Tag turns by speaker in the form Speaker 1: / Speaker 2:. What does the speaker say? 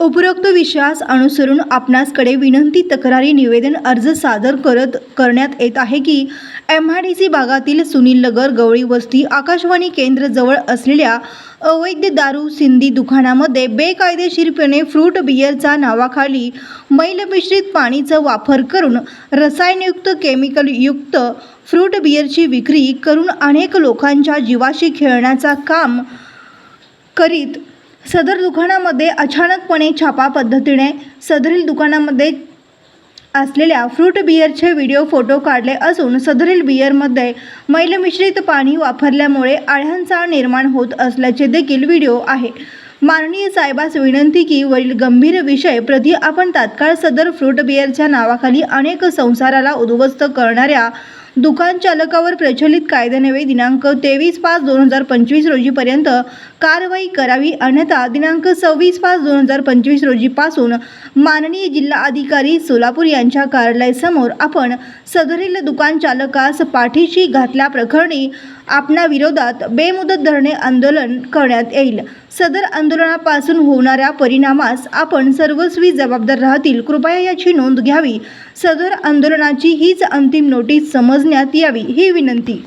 Speaker 1: उपरोक्त विश्वास अनुसरून आपणासकडे विनंती तक्रारी निवेदन अर्ज सादर करत करण्यात येत आहे की एम आय डी सी भागातील सुनील नगर गवळी वस्ती आकाशवाणी केंद्र जवळ असलेल्या अवैध दारू सिंधी दुकानामध्ये बेकायदेशीरपणे फ्रूट बियरचा नावाखाली मैलमिश्रित पाणीचा वापर करून रसायनयुक्त केमिकलयुक्त फ्रूट बियरची विक्री करून अनेक लोकांच्या जीवाशी खेळण्याचा काम करीत सदर दुकानामध्ये अचानकपणे छापा पद्धतीने सदरील दुकानामध्ये असलेल्या फ्रूट बियरचे व्हिडिओ फोटो काढले असून सदरील बियरमध्ये मैलमिश्रित पाणी वापरल्यामुळे आळ्यांचा निर्माण होत असल्याचे देखील व्हिडिओ आहे. माननीय साहेबास विनंती की वरील गंभीर विषय प्रति आपण तात्काळ सदर फ्रूट बियरच्या नावाखाली अनेक संसाराला उद्ध्वस्त करणाऱ्या दुकान चालकावर प्रचलित कायद्यान्वये दिनांक तेवीस पाच दोन हजार पंचवीस रोजीपर्यंत कारवाई करावी. अन्यथा दिनांक सव्वीस पाच दोन हजार पंचवीस रोजीपासून माननीय जिल्हा अधिकारी सोलापूर यांच्या कार्यालयासमोर आपण सदरील दुकान चालकास पाठीशी घातल्याप्रकरणी आपणा विरोधात बेमुदत धरणे आंदोलन करण्यात येईल. सदर आंदोलनापासून होणाऱ्या परिणामास आपण सर्वस्वी जबाबदार राहतील. कृपया याची नोंद घ्यावी. सदर आंदोलनाची हीच अंतिम नोटीस समजण्यात यावी ही विनंती.